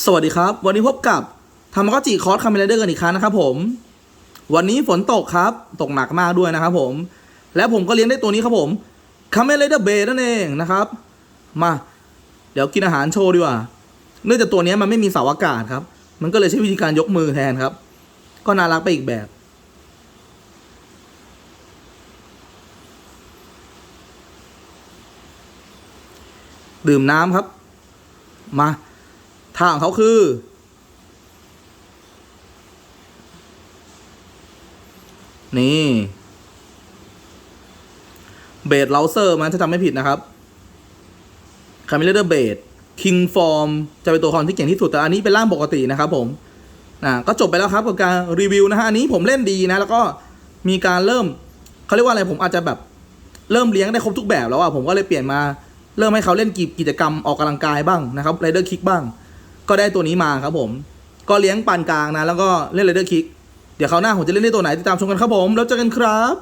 สวัสดีครับ วันนี้พบกับธรรมกจิคอร์สคาเมเลเดอร์กันอีกครั้งนะครับผม วันนี้ฝนตกครับ ตกหนักมากด้วยนะครับผม และผมก็เลี้ยงได้ตัวนี้ครับผมคาเมเลเดอร์เบนั่นเองนะครับ มา เดี๋ยวกินอาหารโชว์ดีกว่า เนื่องจากตัวนี้มันไม่มีเสาอากาศครับ มันก็เลยใช้วิธีการยกมือแทนครับ ก็น่ารักไปอีกแบบ ดื่มน้ำครับ มา ท่าของเขาคือ นี่เบดเลาเซอร์มันถ้าจำไม่ผิดนะครับคามิเลเดอร์เบดคิงฟอร์มจะเป็นตัวละครที่เก่งที่สุด แต่อันนี้เป็นร่างปกตินะครับผมนะก็จบไปแล้วครับกับการรีวิวนะฮะ อันนี้ผมเล่นดีนะ แล้วก็มีการเริ่มเขาเรียกว่าอะไรผมอาจจะแบบเริ่มเลี้ยงได้ครบทุกแบบแล้วอะผมก็เลยเปลี่ยนมา เริ่มให้เขาเล่นกิจกิจกรรมออกกำลังกายบ้างนะครับไรเดอร์คิกบ้าง ก็ได้ตัวนี้มาครับผม ก็เลี้ยงปานกลางนะ แล้วก็เล่นไรเดอร์คิก เดี๋ยวเขาวหน้าผมจะเล่นได้ตัวไหนติดตามชมกันครับผม แล้วเจอกันครับ